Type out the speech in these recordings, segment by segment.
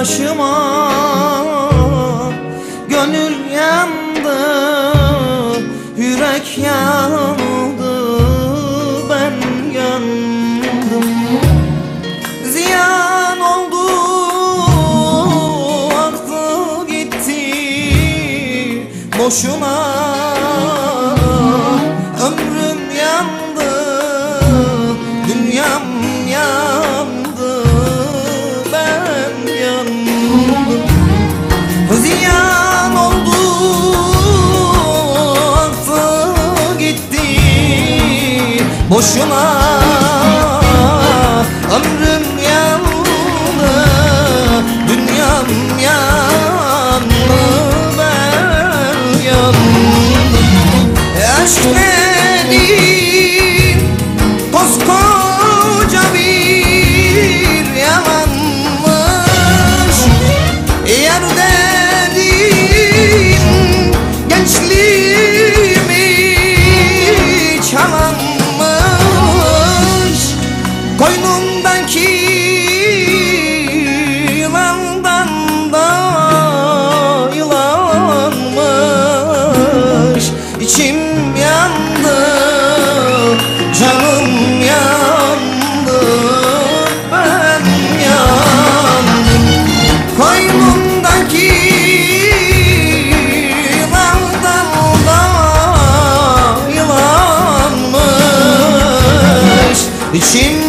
başıma Gönül yandı Yürek yandı Ben yandım. Ziyan oldu Aktı gitti Boşuna İçim yandı, canım yandı Ben yandım. Koynumdaki yılandan da yılanmış İçim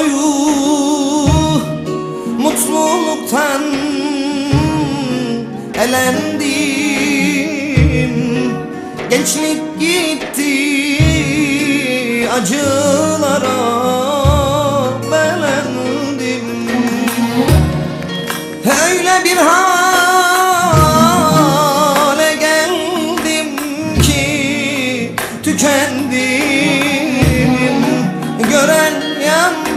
boyu mutluluktan elendim. Gençlik gitti acılara belendim Öyle bir hale geldim ki tükendim. Gören yandı,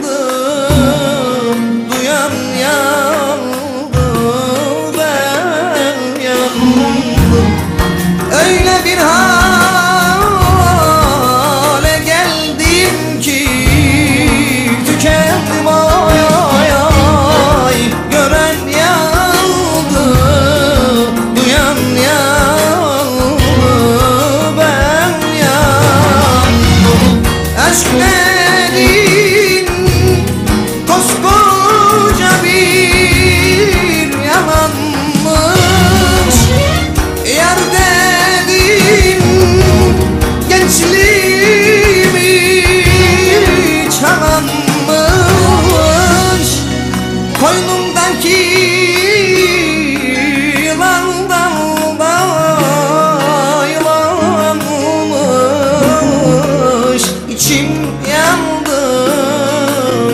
yandı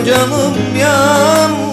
Canım yandı